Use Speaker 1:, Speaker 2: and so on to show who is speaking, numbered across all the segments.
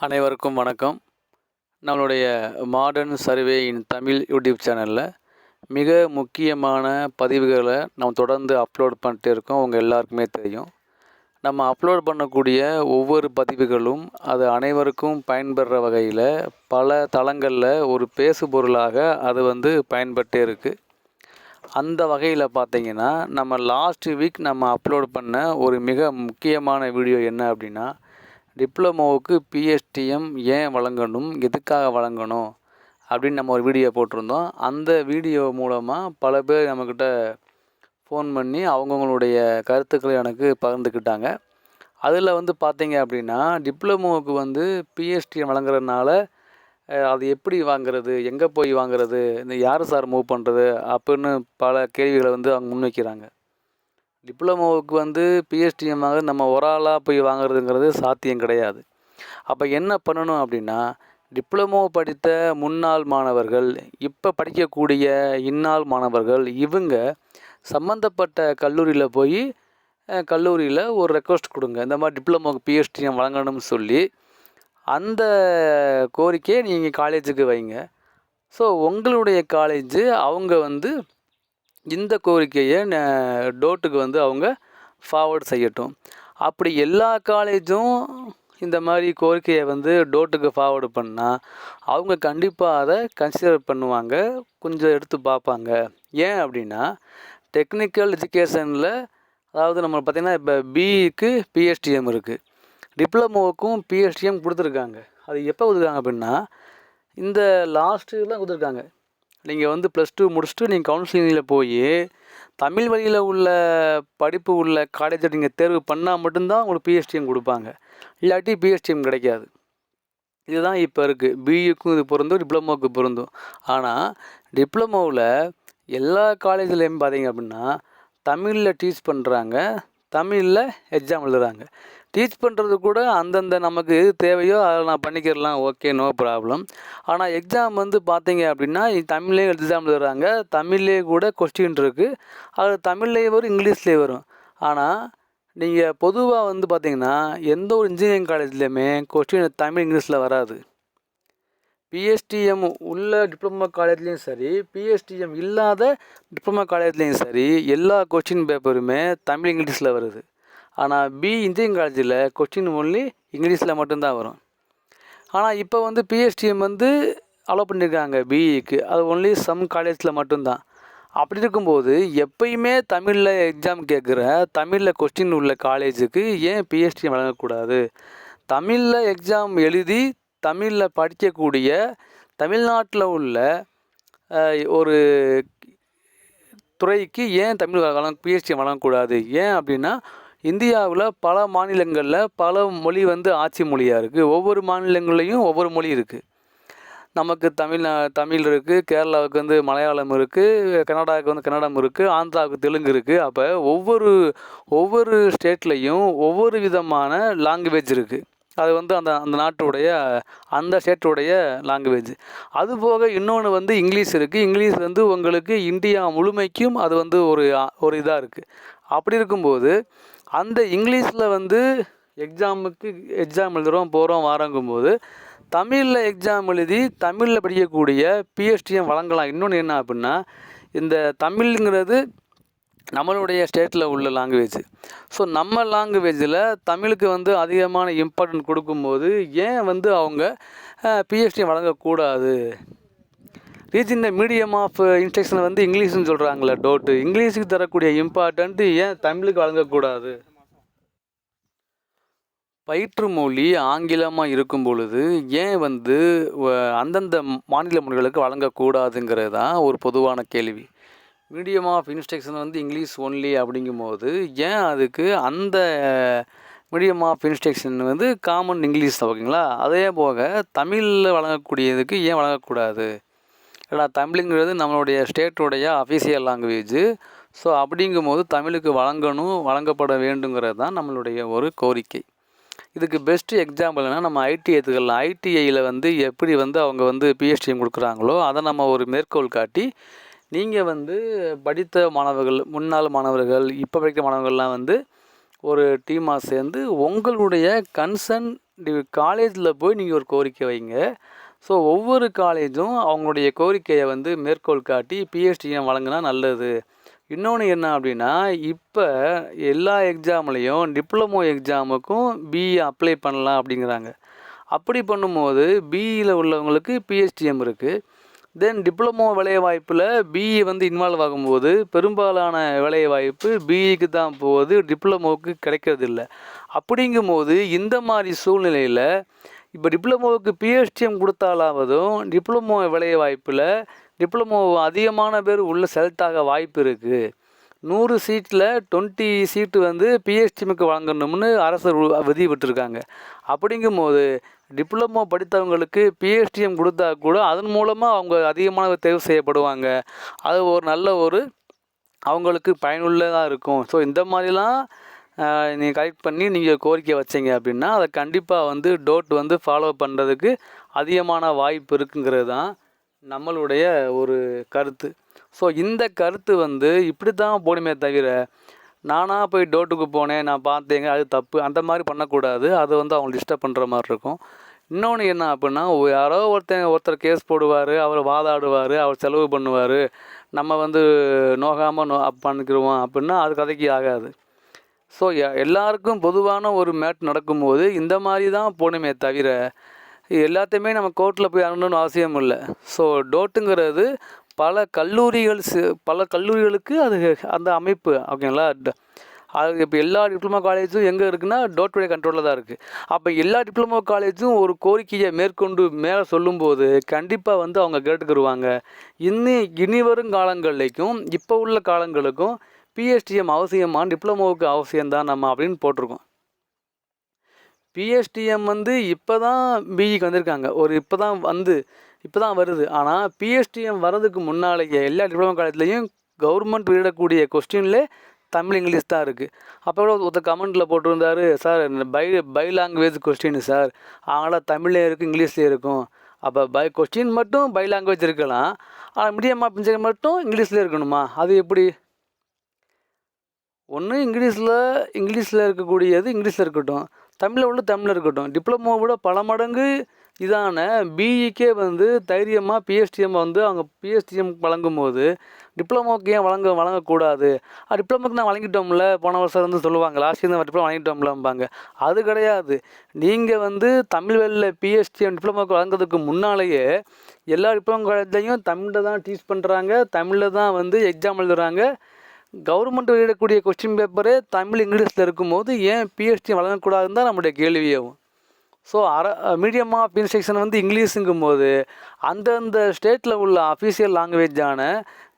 Speaker 1: அனைவருக்கும் வணக்கம். நம்மளுடைய modern survey in Tamil YouTube சேனலில் மிக முக்கியமான பதிவுகளை நம்ம தொடர்ந்து அப்லோட் பண்ணிட்டு இருக்கோம். உங்கள் எல்லாருக்குமே தெரியும். நம்ம அப்லோட் பண்ணக்கூடிய ஒவ்வொரு பதிவுகளும் அது அனைவருக்கும் பயன்பெற வகையில் பல தளங்களில் ஒரு பேசு பொருளாக அது வந்து பயன்பட்டே இருக்குது அந்த வகையில் பார்த்தீங்கன்னா நம்ம லாஸ்ட் வீக் நம்ம அப்லோட் பண்ண ஒரு மிக முக்கியமான வீடியோ என்ன அப்படின்னா டிப்ளமோவுக்கு பிஎஸ்டிஎம் ஏன் வழங்கணும்? எதுக்காக வழங்கணும்? அப்படின்னு நம்ம ஒரு வீடியோ போட்டிருந்தோம். அந்த வீடியோ மூலமாக பல பேர் நம்மக்கிட்ட ஃபோன் பண்ணி அவங்கவுங்களுடைய கருத்துக்களை எனக்கு பகிர்ந்துக்கிட்டாங்க. அதில் வந்து பார்த்தீங்க அப்படின்னா டிப்ளமோவுக்கு வந்து பிஎஸ்டிஎம் வழங்குறதுனால அது எப்படி வாங்குறது? எங்கே போய் வாங்குறது? இந்த யார் சார் மூவ் பண்ணுறது அப்படின்னு பல கேள்விகளை வந்து அவங்க முன்வைக்கிறாங்க. டிப்ளமோவுக்கு வந்து பிஎஸ்டிஎம் வாங்க நம்ம ஒரு ஆளாக போய் வாங்குறதுங்கிறது சாத்தியம் கிடையாது. அப்போ என்ன பண்ணணும் அப்படின்னா டிப்ளமோ படித்த முன்னாள் மாணவர்கள் இப்போ படிக்கக்கூடிய இந்நாள் மாணவர்கள் இவங்க சம்மந்தப்பட்ட கல்லூரியில் போய் கல்லூரியில் ஒரு ரெக்வஸ்ட் கொடுங்க. இந்த மாதிரி டிப்ளமோக்கு பிஎஸ்டிஎம் வழங்கணும்னு சொல்லி அந்த கோரிக்கையை நீங்கள் காலேஜுக்கு வைங்க. ஸோ உங்களுடைய காலேஜு அவங்க வந்து இந்த கோரிக்கையை ந- டோட்டுக்கு வந்து அவங்க ஃபார்வர்ட் செய்யட்டும். அப்படி எல்லா காலேஜும் இந்த மாதிரி கோரிக்கையை வந்து டோட்டுக்கு ஃபார்வர்டு பண்ணால் அவங்க கண்டிப்பாக அதை கன்சிடர் பண்ணுவாங்க கொஞ்சம் எடுத்து பார்ப்பாங்க. ஏன் அப்படின்னா டெக்னிக்கல் எஜுகேஷனில் அதாவது நம்ம பார்த்திங்கன்னா இப்போ பிஇக்கு பிஹெச்டிஎம் இருக்குது டிப்ளமோவுக்கும் பிஹெச்டிஎம் கொடுத்துருக்காங்க. அது எப்போ கொடுத்துருக்காங்க அப்படின்னா இந்த லாஸ்ட்டுலாம் கொடுத்துருக்காங்க. நீங்கள் வந்து ப்ளஸ் டூ முடிச்சுட்டு நீங்கள் கவுன்சிலிங்கில் போய் தமிழ் வழியில் உள்ள படிப்பு உள்ள காலேஜை நீங்கள் தேர்வு பண்ணால் மட்டும்தான் உங்களுக்கு பிஎஸ்டிஎம் கொடுப்பாங்க. இல்லாட்டி பிஎஸ்டிஎம் கிடைக்காது. இதுதான் இப்போ இருக்குது பிஇக்கும் இது பொருந்தும் டிப்ளமோவுக்கு பொருந்தும். ஆனால் டிப்ளமோவில் எல்லா காலேஜ்லேயும் பார்த்தீங்க அப்படின்னா தமிழில் டீச் பண்ணுறாங்க தமிழில் எக்ஸாம் எழுதுறாங்க. டீச் பண்ணுறது கூட அந்தந்த நமக்கு எது தேவையோ அதை நான் பண்ணிக்கிறலாம் ஓகே நோ ப்ராப்ளம் ஆனால் எக்ஸாம் வந்து பார்த்தீங்க அப்படின்னா தமிழ்லேயே எக்ஸாம் எழுதுறாங்க. தமிழ்லேயே கூட கொஸ்டின் இருக்குது அது தமிழ்லேயே வரும் இங்கிலீஷ்லேயே வரும். ஆனால் நீங்கள் பொதுவாக வந்து பார்த்தீங்கன்னா எந்த ஒரு இன்ஜினியரிங் காலேஜ்லேயுமே கொஸ்டின் தமிழ் இங்கிலீஷில் வராது. பிஎஸ்டிஎம் உள்ள டிப்ளமோ காலேஜ்லேயும் சரி பிஎஸ்டிஎம் இல்லாத டிப்ளமோ காலேஜ்லேயும் சரி எல்லா கொஸ்டின் பேப்பருமே தமிழ் இங்கிலீஷில் வருது. ஆனால் பி இன்ஜினியரிங் காலேஜில் கொஸ்டின் ஒன்லி இங்கிலீஷில் மட்டும்தான் வரும். ஆனால் இப்போ வந்து பிஎஸ்டிஎம் வந்து அலோவ் பண்ணியிருக்காங்க பிஇக்கு அது ஒன்லி சம் காலேஜில் மட்டும்தான். அப்படி இருக்கும்போது எப்பயுமே தமிழில் எக்ஸாம் கேட்குற தமிழில் கொஸ்டின் உள்ள காலேஜுக்கு ஏன் பிஎஸ்டிஎம் வழங்கக்கூடாது? தமிழில் எக்ஸாம் எழுதி தமிழில் படிக்கக்கூடிய தமிழ்நாட்டில் உள்ள ஒரு துறைக்கு ஏன் தமிழ் வழங்க பிஹெச்டி வழங்கக்கூடாது? ஏன் அப்படின்னா இந்தியாவில் பல மாநிலங்களில் பல மொழி வந்து ஆட்சி மொழியாக இருக்குது ஒவ்வொரு மாநிலங்கள்லேயும் ஒவ்வொரு மொழி இருக்குது நமக்கு தமிழ்நா தமிழ் இருக்குது கேரளாவுக்கு வந்து மலையாளம் இருக்குது கர்நாடகாவுக்கு வந்து கன்னடம் இருக்குது ஆந்திராவுக்கு தெலுங்கு இருக்குது அப்போ ஒவ்வொரு ஒவ்வொரு ஸ்டேட்லேயும் ஒவ்வொரு விதமான லாங்குவேஜ் இருக்குது அது வந்து அந்த அந்த நாட்டுடைய அந்த ஸ்டேட்டுடைய லாங்குவேஜ் அதுபோக இன்னொன்று வந்து இங்கிலீஷ் இருக்குது இங்கிலீஷ் வந்து உங்களுக்கு இந்தியா முழுமைக்கும் அது வந்து ஒரு ஒரு இதாக இருக்குது அப்படி இருக்கும்போது அந்த இங்கிலீஷில் வந்து எக்ஸாமுக்கு எக்ஸாம் எழுதுகிறோம் போகிறோம் வாரங்கும்போது தமிழில் எக்ஸாம் எழுதி தமிழில் படிக்கக்கூடிய பிஎஸ்டிஎம் வழங்கலாம். இன்னொன்று என்ன அப்படின்னா இந்த தமிழ்ங்கிறது நம்மளுடைய ஸ்டேட்டில் உள்ள லாங்குவேஜ் ஸோ நம்ம லாங்குவேஜில் தமிழுக்கு வந்து அதிகமான இம்பார்ட்டன்ட் கொடுக்கும்போது ஏன் வந்து அவங்க பிஎஸ்டி வழங்கக்கூடாது? ரீஜியன் மீடியம் ஆஃப் இன்ஸ்ட்ரக்ஷன் வந்து இங்கிலீஷ்னு சொல்கிறாங்களே டோட்டு இங்கிலீஷுக்கு தரக்கூடிய இம்பார்ட்டன்ட்டு ஏன் தமிழுக்கு வழங்கக்கூடாது? பயிற்று மொழி ஆங்கிலமாக இருக்கும் பொழுது ஏன் வந்து அந்தந்த மாநில மொழிகளுக்கு வழங்கக்கூடாதுங்கிறது தான் ஒரு பொதுவான கேள்வி. மீடியம் ஆஃப் இன்ஸ்ட்ரக்ஷன் வந்து இங்கிலீஷ் ஒன்லி அப்படிங்கும்போது ஏன் அதுக்கு அந்த மீடியம் ஆஃப் இன்ஸ்ட்ரக்ஷன் வந்து காமன் இங்கிலீஷ் தான் ஓகேங்களா? அதே போக தமிழில் வழங்கக்கூடியதுக்கு ஏன் வழங்கக்கூடாது? ஏன்னா தமிழுங்கிறது நம்மளுடைய ஸ்டேட்டுடைய அஃபீஷியல் லாங்குவேஜ் ஸோ அப்படிங்கும்போது தமிழுக்கு வழங்கணும் வழங்கப்பட வேண்டுங்கிறது தான் நம்மளுடைய ஒரு கோரிக்கை. இதுக்கு பெஸ்ட்டு எக்ஸாம்பிள்னா நம்ம ஐடி எடுத்துக்கலாம் ஐடிஐயில் வந்து எப்படி வந்து அவங்க வந்து பிஎஸ்டிஎம் கொடுக்குறாங்களோ அதை நம்ம ஒரு மேற்கோள் காட்டி நீங்கள் வந்து படித்த மாணவர்கள் முன்னாள் மாணவர்கள் இப்போ படிக்கிற மாணவர்கள்லாம் வந்து ஒரு டீமாக சேர்ந்து உங்களுடைய கன்சர்ன் காலேஜில் போய் நீங்கள் ஒரு கோரிக்கை வைங்க. ஸோ ஒவ்வொரு காலேஜும் அவங்களுடைய கோரிக்கையை வந்து மேற்கோள் காட்டி பிஹெச்டிஎம் வழங்கினா நல்லது. இன்னொன்று என்ன அப்படின்னா இப்போ எல்லா எக்ஸாம்லேயும் டிப்ளமோ எக்ஸாமுக்கும் பிஇ அப்ளை பண்ணலாம் அப்படிங்கிறாங்க. அப்படி பண்ணும்போது பிஇயில் உள்ளவங்களுக்கு பிஹெச்டிஎம் இருக்குது தென் டிப்ளமோ வேலைவாய்ப்பில் பிஇ வந்து இன்வால்வ் ஆகும்போது பெரும்பாலான வேலைவாய்ப்பு பிஇக்கு தான் போகுது டிப்ளமோவுக்கு கிடைக்கிறது இல்லை அப்படிங்கும்போது இந்த மாதிரி சூழ்நிலையில் இப்போ டிப்ளமோவுக்கு பிஹெச்டிஎம் கொடுத்தாலாவதும் டிப்ளமோ வேலைவாய்ப்பில் டிப்ளமோ அதிகமான பேர் உள்ள செலக்ட் ஆக வாய்ப்பு இருக்குது நூறு சீட்டில் டுவெண்ட்டி சீட்டு வந்து பிஹெச்டிஎம்க்கு வழங்கணும்னு அரசு விதி விட்டுருக்காங்க. அப்படிங்கும்போது டிப்ளமோ படித்தவங்களுக்கு பிஹெச்டிஎம் கொடுத்தா கூட அதன் மூலமாக அவங்க அதிகமான தேர்வு செய்யப்படுவாங்க. அது ஒரு நல்ல ஒரு அவங்களுக்கு பயனுள்ளதாக இருக்கும். ஸோ இந்த மாதிரிலாம் நீங்கள் கலெக்ட் பண்ணி நீங்கள் கோரிக்கை வச்சீங்க அப்படின்னா அதை கண்டிப்பாக வந்து டோட் வந்து ஃபாலோ பண்ணுறதுக்கு அதிகமான வாய்ப்பு இருக்குங்கிறது தான் நம்மளுடைய ஒரு கருத்து. ஸோ இந்த கருத்து வந்து இப்படி தான் போகணுமே தவிர நானாக போய் டோட்டுக்கு போனேன் நான் பார்த்தேங்க அது தப்பு அந்த மாதிரி பண்ணக்கூடாது அது வந்து அவங்க டிஸ்டர்ப் பண்ணுற மாதிரி இருக்கும். இன்னொன்று என்ன அப்படின்னா யாரோ ஒருத்தன் ஒருத்தர் கேஸ் போடுவார் அவர் வாதாடுவார் அவர் செலவு பண்ணுவார் நம்ம வந்து நோகாமல் நோ அப் பண்ணிக்கிறோம் அப்படின்னா அது கதைக்கு ஆகாது. ஸோ எல்லாருக்கும் பொதுவான ஒரு மேட் நடக்கும்போது இந்த மாதிரி தான் போகணுமே தவிர எல்லாத்தையுமே நம்ம கோர்ட்டில் போய் அணுகணும்னு அவசியம் இல்லை ஸோ டோட்டுங்கிறது பல கல்லூரிகள் பல கல்லூரிகளுக்கு அது அந்த அமைப்பு ஓகேங்களா? ட- அது இப்போ எல்லா டிப்ளமோ காலேஜும் எங்கே இருக்குன்னா டோட்வே கண்ட்ரோலில் தான் இருக்குது அப்போ எல்லா டிப்ளமோ காலேஜும் ஒரு கோரிக்கையை மேற்கொண்டு மேலே சொல்லும்போது கண்டிப்பாக வந்து அவங்க கேட்டுக்கிடுவாங்க இன்னி இனி வரும் காலங்கள்லைக்கும் இப்போ உள்ள காலங்களுக்கும் பிஎஸ்டிஎம் அவசியமா டிப்ளமோவுக்கு அவசியம்தான் நம்ம அப்படின்னு போட்டிருக்கோம். பிஎஸ்டிஎம் வந்து இப்போ தான் பிஇக்கு வந்திருக்காங்க. ஒரு இப்போ தான் வந்து இப்போ தான் வருது ஆனால் பிஎஸ்டிஎம் வர்றதுக்கு முன்னாலேயே எல்லா டிப்ளமோ காலேஜ்லேயும் கவர்மெண்ட் விடக்கூடிய கொஸ்டின்லே தமிழ் இங்கிலீஷ் தான் இருக்குது அப்போ கூட ஒருத்தர் கமெண்ட்டில் போட்டிருந்தாரு சார் இந்த bi bi language question sir அதனால் தமிழ்லேயும் இருக்கும் இங்கிலீஷ்லேயும் இருக்கும். அப்போ பை கொஸ்டின் மட்டும் பை லாங்குவேஜ் இருக்கலாம் ஆனால் மீடியம் ஆஃப் மட்டும் இங்கிலீஷில் இருக்கணுமா? அது எப்படி? ஒன்று இங்கிலீஷில் இங்கிலீஷில் இருக்கக்கூடியது இங்கிலீஷில் இருக்கட்டும். தமிழில் உள்ள தமிழில் இருக்கட்டும். டிப்ளமோ விட பல மடங்கு இதான பிஇக்கே வந்து தைரியமாக பிஎஸ்டிஎம் வந்து அவங்க பிஎஸ்டிஎம் வழங்கும் போது டிப்ளமோக்கு ஏன் வழங்க வழங்கக்கூடாது? டிப்ளமோக்கு நான் வழங்கிட்டோம்ல போன வருஷம் வந்து சொல்லுவாங்க லாஸ்ட் இயர் டிப்ளமோ வழங்கிட்டோம்லம்பாங்க. அது கிடையாது. நீங்கள் வந்து தமிழ் வெளியில் பிஎஸ்டிஎம் டிப்ளமோக்கு வழங்குறதுக்கு முன்னாலேயே எல்லா டிப்ளமோ காலேஜ்லேயும் தமிழில் தான் டீச் பண்ணுறாங்க தமிழில் தான் வந்து எக்ஸாம் எழுதுகிறாங்க கவர்மெண்ட் வெளியிடக்கூடிய கொஸ்டின் பேப்பரே தமிழ் இங்கிலீஷில் இருக்கும்போது ஏன் பிஹெச்டி வழங்கக்கூடாதுன்னு தான் நம்முடைய கேள்வியாகும். ஸோ அர மீடியம் ஆஃப் இன்ஸ்ட்ரக்ஷன் வந்து இங்கிலீஷுங்கும் போது அந்தந்த ஸ்டேட்டில் உள்ள அஃபீஷியல் லாங்குவேஜான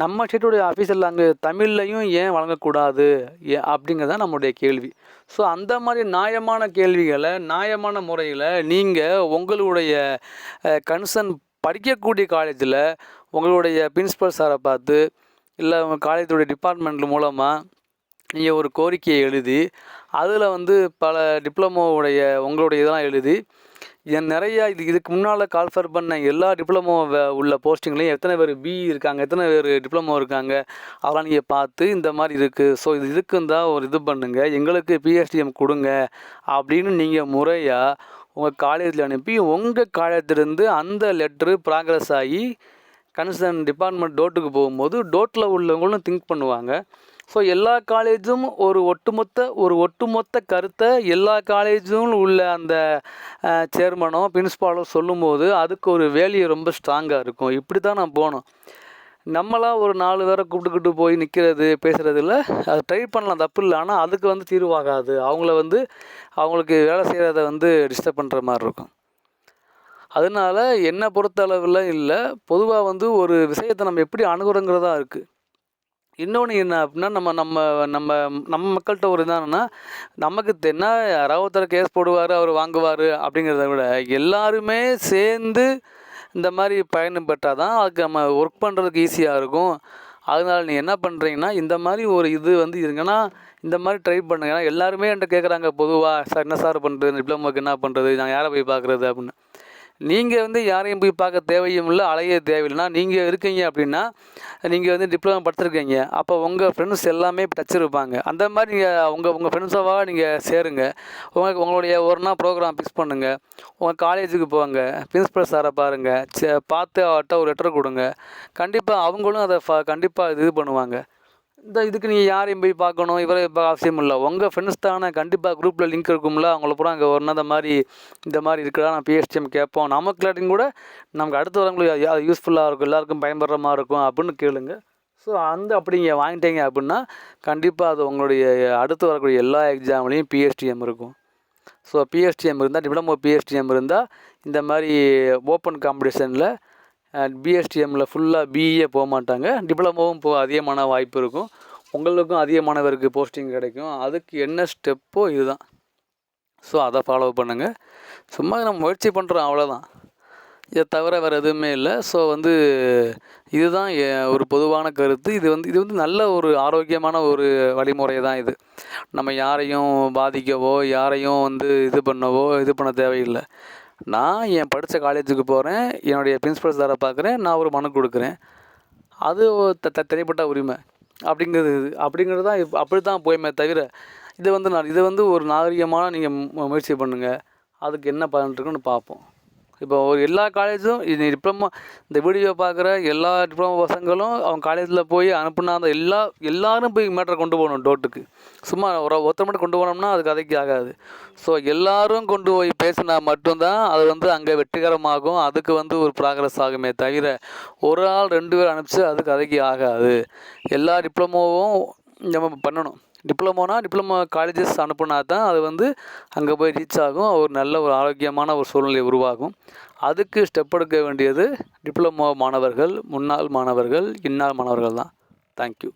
Speaker 1: நம்ம ஸ்டேட்டுடைய அஃபீஷியல் லாங்குவேஜ் தமிழ்லையும் ஏன் வழங்கக்கூடாது? ஏ அப்படிங்கிறது தான் நம்முடைய கேள்வி. ஸோ அந்த மாதிரி நியாயமான கேள்விகளை நியாயமான முறையில் நீங்கள் உங்களுடைய கன்சர்ன் படிக்கக்கூடிய காலேஜில் உங்களுடைய பிரின்சிபல் சாரை பார்த்து இல்லை உங்கள் காலேஜுடைய டிபார்ட்மெண்ட் மூலமாக நீங்கள் ஒரு கோரிக்கையை எழுதி அதில் வந்து பல டிப்ளமோவுடைய உங்களுடைய இதெல்லாம் எழுதி என் நிறையா இது இதுக்கு முன்னால் கால்ஃபர் பண்ண எல்லா டிப்ளமோ உள்ள போஸ்டிங்லேயும் எத்தனை பேர் பி இருக்காங்க எத்தனை பேர் டிப்ளமோ இருக்காங்க அதெல்லாம் நீங்கள் பார்த்து இந்த மாதிரி இருக்குது ஸோ இது இதுக்கும் தான் ஒரு இது பண்ணுங்கள் எங்களுக்கு பிஎஸ்டிஎம் கொடுங்க அப்படின்னு நீங்கள் முறையாக உங்கள் காலேஜில் அனுப்பி உங்கள் காலேஜிலேருந்து அந்த லெட்ரு ப்ராக்ரஸ் ஆகி கன்சர்ன் டிபார்ட்மெண்ட் டோட்டுக்கு போகும்போது டோட்டில் உள்ளவங்களும் திங்க் பண்ணுவாங்க. ஸோ எல்லா காலேஜும் ஒரு ஒட்டுமொத்த ஒரு ஒட்டுமொத்த கருத்தை எல்லா காலேஜும் உள்ள அந்த சேர்மனோ பிரின்ஸ்பாலோ சொல்லும்போது அதுக்கு ஒரு வேல்யூ ரொம்ப ஸ்ட்ராங்காக இருக்கும். இப்படி தான் நான் போனோம். நம்மளாம் ஒரு நாலு பேரை கூப்பிட்டுக்கிட்டு போய் நிற்கிறது பேசுகிறதுல அது ட்ரை பண்ணலாம் தப்பு இல்லை. ஆனால் அதுக்கு வந்து தீர்வாகாது. அவங்கள வந்து அவங்களுக்கு வேலை செய்கிறத வந்து டிஸ்டர்ப் பண்ணுற மாதிரி இருக்கும். அதனால என்னை பொறுத்த அளவில் இல்லை. பொதுவாக வந்து ஒரு விஷயத்தை நம்ம எப்படி அணுகுறோங்கிறதா இருக்குது இன்னொன்று என்ன அப்படின்னா நம்ம நம்ம நம்ம நம்ம மக்கள்கிட்ட ஒரு இதானா நமக்கு தென்ன யாராவது ஒருத்தர் கேஸ் போடுவார் அவர் வாங்குவார் அப்படிங்கிறத விட எல்லாருமே சேர்ந்து இந்த மாதிரி பயணம் பெற்றால் தான் அதுக்கு நம்ம ஒர்க் பண்ணுறதுக்கு ஈஸியாக இருக்கும். அதனால் நீ என்ன பண்ணுறீங்கன்னா இந்த மாதிரி ஒரு இது வந்து இருங்கன்னா இந்த மாதிரி ட்ரை பண்ணுங்க. ஏன்னா எல்லாருமே என்கிட்ட கேட்குறாங்க பொதுவாக சார் என்ன சார் பண்ணுறது டிப்ளமோக்கு என்ன பண்ணுறது நான் யாரை போய் பார்க்குறது அப்படின்னு நீங்கள் வந்து யாரையும் போய் பார்க்க தேவையும் இல்லை அலைய தேவையில்லைனா நீங்கள் இருக்கீங்க அப்படின்னா நீங்கள் வந்து டிப்ளமோ படிச்சிருக்கீங்க. அப்போ உங்கள் ஃப்ரெண்ட்ஸ் எல்லாமே டச் இருப்பாங்க. அந்த மாதிரி நீங்கள் உங்கள் உங்கள் ஃப்ரெண்ட்ஸாவாக நீங்கள் சேருங்க. உங்களுக்கு உங்களுடைய ஒரு நாள் ப்ரோக்ராம் ஃபிக்ஸ் பண்ணுங்கள் உங்கள் காலேஜுக்கு போங்க. பிரின்ஸ்பல் சாரை பாருங்கள் சே பார்த்து அவர்கிட்ட ஒரு லெட்டர் கொடுங்க. கண்டிப்பாக அவங்களும் அதை கண்டிப்பாக இது பண்ணுவாங்க. இந்த இதுக்கு நீங்கள் யாரையும் போய் பார்க்கணும் இவரை இப்போ அவசியம் இல்லை. உங்கள் ஃப்ரெண்ட்ஸ் தானே கண்டிப்பாக குரூப்பில் லிங்க் இருக்கும்ல அவங்கள பூரா அங்கே ஒன்றா அந்த இந்த மாதிரி இந்த மாதிரி இருக்குடா நான் பிஎஸ்டிஎம் கேட்போம். நமக்கு இல்லாட்டியும் கூட நமக்கு அடுத்து வரவங்களுக்கு அது- யூஸ்ஃபுல்லாக இருக்கும் எல்லாருக்கும் பயன்படுற மாதிரி இருக்கும் அப்படின்னு கேளுங்க. ஸோ அந்த அப்படி நீங்கள் வாங்கிட்டீங்க அப்படின்னா கண்டிப்பாக அது உங்களுடைய அடுத்து வரக்கூடிய எல்லா எக்ஸாம்லேயும் பிஎஸ்டிஎம் இருக்கும். ஸோ பிஎஸ்டிஎம் இருந்தால் டிப்ளமோ பிஎஸ்டிஎம் இருந்தால் இந்த மாதிரி ஓப்பன் காம்படிஷனில் பிஎஸ்டிஎம்மில் ஃபுல்லாக பிஇஏ போக மாட்டாங்க டிப்ளமோவும் போக அதிகமான வாய்ப்பு இருக்கும். உங்களுக்கும் அதிகமானவருக்கு போஸ்டிங் கிடைக்கும். அதுக்கு என்ன ஸ்டெப்போ இதுதான். ஸோ அதை ஃபாலோ பண்ணுங்கள் சும்மா நம்ம முயற்சி பண்ணுறோம் அவ்வளோதான் இதை தவிர வேறு எதுவுமே இல்லை. ஸோ வந்து இதுதான் ஒரு பொதுவான கருத்து. இது வந்து இது வந்து நல்ல ஒரு ஆரோக்கியமான ஒரு வழிமுறை தான் இது. நம்ம யாரையும் பாதிக்கவோ யாரையும் வந்து இது பண்ணவோ இது பண்ண தேவையில்லை. நான் என் படித்த காலேஜுக்கு போகிறேன் என்னுடைய பிரின்ஸ்பல் சாரை பார்க்குறேன் நான் ஒரு மனு கொடுக்குறேன். அது ஒரு த த- தனிப்பட்ட உரிமை. அப்படிங்கிறது இது அப்படிங்கிறது தான் அப்படி தான் போயுமே தவிர இது வந்து நான் இதை வந்து ஒரு நாகரிகமான நீங்கள் முயற்சி பண்ணுங்கள் அதுக்கு என்ன பலன் இருக்குன்னு பார்ப்போம். இப்போ ஒரு எல்லா காலேஜும் இது டிப்ளமோ இந்த வீடியோ பார்க்குற எல்லா டிப்ளமோ பசங்களும் அவங்க காலேஜில் போய் அனுப்புனா அந்த எல்லா எல்லாரும் போய் மேட்டரை கொண்டு போகணும் டோட்டுக்கு சும்மா ஒரு ஒருத்தர் மட்டும் கொண்டு போனோம்னா அது கதைக்கு ஆகாது. ஸோ எல்லாரும் கொண்டு போய் பேசினா மட்டும்தான் அது வந்து அங்கே வெற்றிகரமாகும் அதுக்கு வந்து ஒரு ப்ராக்ரஸ் ஆகுமே தவிர ஒரு ஆள் ரெண்டு பேர் அனுப்பிச்சு அது கதைக்கு ஆகாது. எல்லா டிப்ளமோவும் நம்ம பண்ணணும். டிப்ளமோனா டிப்ளமோ காலேஜஸ் அனுப்புனா தான் அது வந்து அங்கே போய் ரீச் ஆகும். ஒரு நல்ல ஒரு ஆரோக்கியமான ஒரு சூழ்நிலை உருவாகும். அதுக்கு ஸ்டெப் எடுக்க வேண்டியது டிப்ளமோ மாணவர்கள் முன்னாள் மாணவர்கள் இன்னாள் மாணவர்கள் தான். தேங்க்யூ